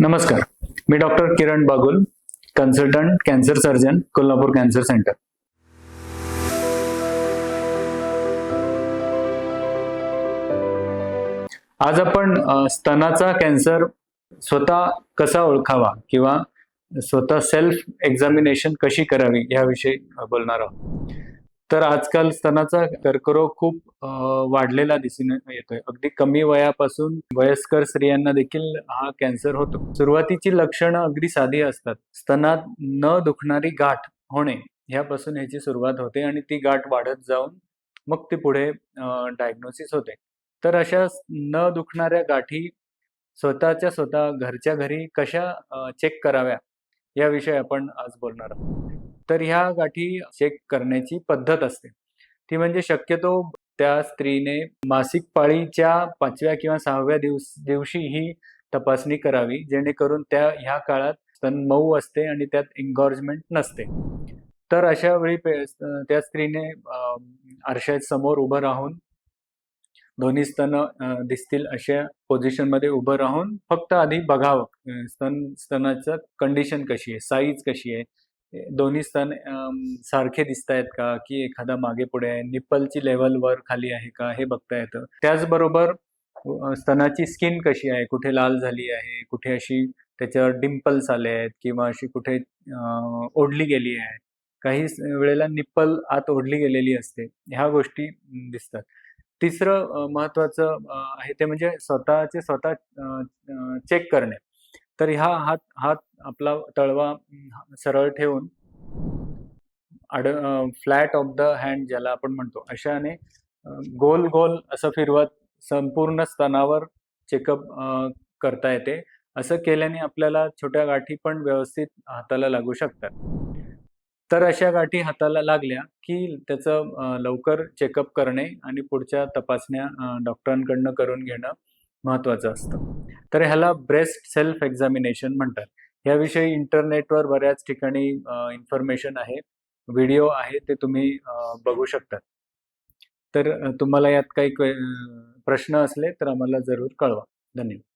नमस्कार. मी doctor Kiran Bagul consultant cancer surgeon Kolhapur cancer centre. आज आपण स्तनाचा कॅन्सर स्वतः कसा ओळखावा किंवा स्वतः सेल्फ एक्झामिनेशन कशी करावी याविषयी बोलणार आहोत. तर आजकाल स्तनाचा कर्करोग खूप वाढलेला दिसून येतोय. अगदी कमी वयापासून वयस्कर स्त्रियांना देखील हा कॅन्सर होतो. सुरुवातीची लक्षणं अगदी साधी असतात. स्तनात न दुखणारी गाठ होणे ह्यापासून ह्याची सुरुवात होते आणि ती गाठ वाढत जाऊन मग ती पुढे डायग्नोसिस होते. तर अशा न दुखणाऱ्या गाठी स्वतःच्या स्वतः घरच्या घरी कशा चेक कराव्या याविषयी आपण आज बोलणार आहोत. तर ह्या गाठी चेक करण्याची पद्धत असते. ती म्हणजे शक्यतो त्या स्त्रीने मासिक पाळीच्या पाचव्या किंवा सहाव्या दिवस दिवशी ही तपासणी करावी जेणेकरून त्या ह्या काळात स्तन मऊ असते आणि त्यात एन्गॉर्जमेंट नसते. तर अशा वेळी त्या स्त्रीने अं, आरशासमोर उभं राहून दोन्ही स्तन दिसतील अशा पोझिशनमध्ये उभं राहून फक्त आधी बघावं स्तन स्तनाचं कंडिशन कशी आहे साईज कशी आहे दोन्ही स्तन सारखे दिसत आहेत का? की एखादा मागे पुढे आहे निप्पलची लेवल वर खाली आहे का? हे बघता येतं. त्याचबरोबर स्तनाची स्किन कशी आहे? कुठे लाल झाली आहे? कुठे अशी त्याच्यावर डिम्पल्स आले आहेत? किंवा अशी कुठे ओढली गेली आहे? काही वेळेला निप्पल आत ओढली गेलेली असते. ह्या गोष्टी दिसतात. तिसरं महत्वाचं आहे ते म्हणजे स्वतःचे स्वतः चेक करणे. तर ह्या हात हात आपला तळवा सरळ ठेवून आड फ्लॅट ऑफ द हँड ज्याला आपण म्हणतो अशाने गोल गोल असं फिरवत संपूर्ण स्तनावर चेकअप करता येते. असं केल्याने आपल्याला छोट्या गाठी पण व्यवस्थित हाताला लागू शकतात. तर अशा गाठी हाताला लागल्या की त्याचं लवकर चेकअप करणे आणि पुढच्या तपासण्या डॉक्टरांकडनं करून घेणं महत्त्वाचं असतं. तर ह्याला ब्रेस्ट सेल्फ एक्झामिनेशन म्हणतात. याविषयी इंटरनेटवर बऱ्याच ठिकाणी इन्फॉर्मेशन आहे. व्हिडिओ आहे ते तुम्ही बघू शकतात तर तुम्हाला यात काही प्रश्न असले तर आम्हाला जरूर कळवा. धन्यवाद.